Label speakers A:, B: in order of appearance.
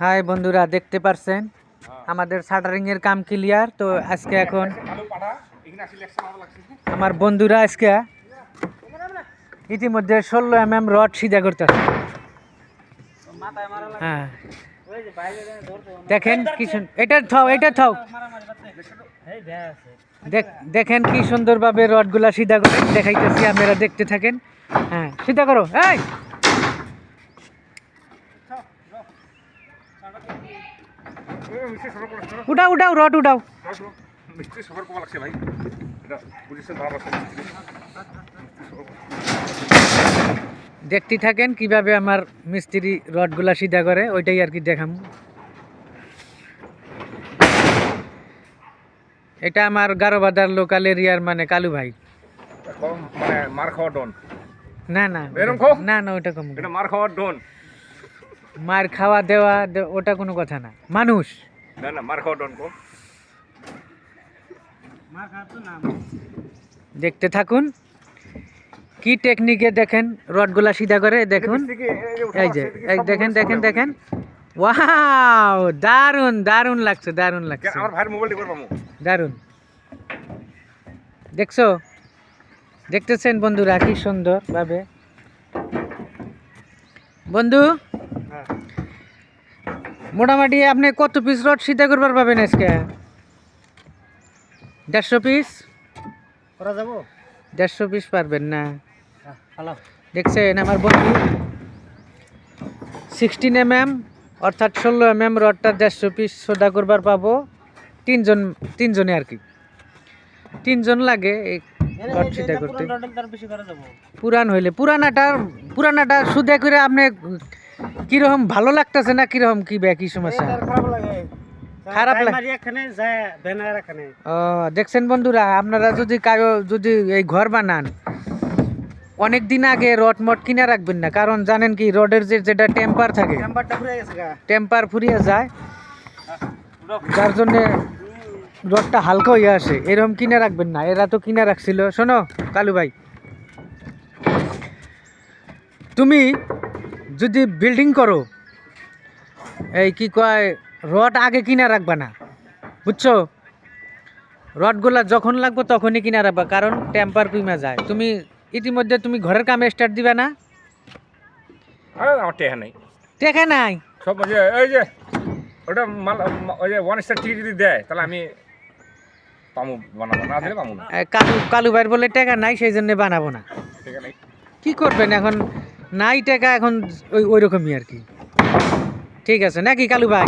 A: High বন্ধুরা দেখতে পারছেন? আমাদের শাটারিং এর কাম ক্লিয়ার তো আজকে এখন আমার বন্ধুরা আজকে ইতিমধ্যে ষোলো এম এম রড সিধা করতেছে হ্যাঁ। দেখেন কি এটা থাও এটা থাও। দেখেন কি সুন্দরভাবে রডগুলা সিধা করে দেখাইতেছি আপনারা দেখতে থাকেন। হ্যাঁ সিধা করো এই! উঠাও উঠাও রড উঠাও
B: মিস্ত্রি সবার কমা লাগছে ভাই এটা বুঝেছেন ধরা লাগছে
A: দেখতে থাকেন কীভাবে আমার মিস্ত্রি রডগুলা সিধা করে ওইটাই আর কি দেখাম। এটা আমার গারোবাদার লোকাল এরিয়ার মানে কালু ভাই।
B: মানে মার খাওয়া ডন?
A: না না? না না ওটা কম।
B: এটা মার খাওয়ার ডন?
A: মার খাওয়া দেওয়া ওটা কোনো কথা না। মানুষ।
B: না না মার খাওয়া ডন কো
A: দেখতে থাকুন। কি টেকনিকে দেখেন? রডগুলা সিধা করে দেখুন। এই যে এই দেখেন দেখেন দেখেন। ওয়াও দারুণ দারুণ লাগছে দারুণ লাগছে।
B: আমার ভাইয়ের মোবাইল করে পাবো
A: দারুণ দেখছ? দেখতেছেন বন্ধুরা কি সুন্দর ভাবে বন্ধু মোটামুটি আপনি কত পিস রড সিধা করবার পাবেন আজকে? দেড়শো পিস
C: করা যাব?
A: দেড়শো পিস পারবেন না।
C: হ্যালো
A: দেখছেন আমার বন্ধু? সিক্সটিন এম এম অর্থাৎ ষোলো এম এম রডটা দেড়শো পিস সোদা করবার পাবো। তিনজন তিনজনে আর কি। তিনজন লাগে এই রড সিধা করতে। পুরান হইলে পুরানাটা পুরানাটা সুদা করে আপনি কীরকম ভালো লাগতেছে না কীরকম কি বে কি সমস্যা?
C: খারাপ লাগে।
A: ও দেখছেন বন্ধুরা আপনারা যদি কারও যদি এই ঘর বানান অনেক দিন আগে রড মট কিনে রাখবেন না। কারণ জানেন কি রডের যে যেটা টেম্পার থাকে টেম্পার ফুরিয়ে যায়। যার জন্যে রডটা হালকা হয়ে আসে। এরকম কিনে রাখবেন না। এরা তো কিনে রাখছিল। শোনো কালু ভাই। তুমি যদি বিল্ডিং করো এই কি কয় রড আগে কিনা রাখবা না বুঝছ? রডগুলা যখন লাগবে তখনই কিনা রাখবা কারণ টেম্পার কমে যায়। তুমি ইতিমধ্যে তুমি ঘরের কামে স্টার্ট দিবা না?
B: আমার টেহা নেই।
A: টেকা নাই?
B: সব ওই যে ওটা মাল ওই যে ওয়ান স্টার টিকিট যদি দেয় তাহলে আমি পামু বানাবো না দিলে পামু না।
A: কালু কালু ভাইয়ের বলে টেকা নাই সেই জন্য বানাবো না। কি করবেন এখন? নাই টাকা এখন ওই ওই রকমই আর কি। ঠিক আছে নাকি কালু ভাই?